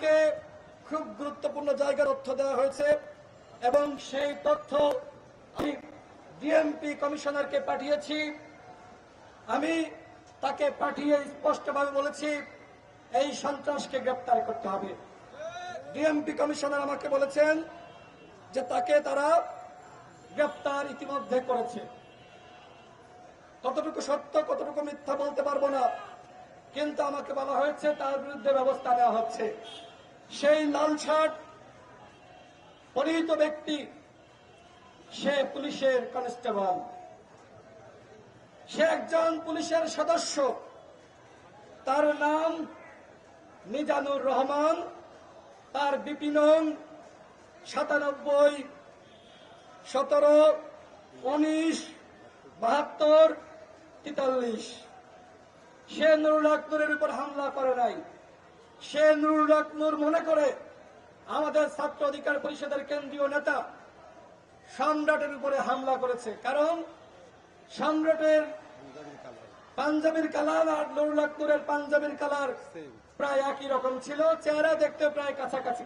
তাকে খুব গুরুত্বপূর্ণ জায়গার তথ্য দেওয়া হয়েছে এবং সেই তথ্য আমি ডিএমপি কমিশনারকে পাঠিয়েছি। আমি তাকে পাঠিয়ে স্পষ্টভাবে বলেছি, এই সন্ত্রাসকে গ্রেপ্তার করতে হবে। ডিএমপি কমিশনার আমাকে বলেছেন যে তাকে তারা গ্রেপ্তার ইতিমধ্যে করেছে। কতটুকু সত্য, কতটুকু মিথ্যা বলতে পারব না, কিন্তু আমাকে বলা হয়েছে তার বিরুদ্ধে ব্যবস্থা নেওয়া হচ্ছে। সেই লাল শার্ট পরিহিত ব্যক্তি, সে পুলিশের কনস্টেবল। সে একজন পুলিশের সদস্য। তার নাম মিজানুর রহমান। তার বিপিনং সাতানব্বই সতেরো উনিশ বাহাত্তর তেতাল্লিশ। সে নুরুল আকনুরের উপর হামলা করে নাই। সে নুরুল আকনুর মনে করে আমাদের ছাত্র অধিকার পরিষদের কেন্দ্রীয় নেতা সম্রাটের উপরে হামলা করেছে। কারণ সম্রাটের পাঞ্জাবির কালার আর নুরুল আকনুরের পাঞ্জাবির কালার প্রায় একই রকম ছিল। চেহারা দেখতে প্রায় কাছাকাছি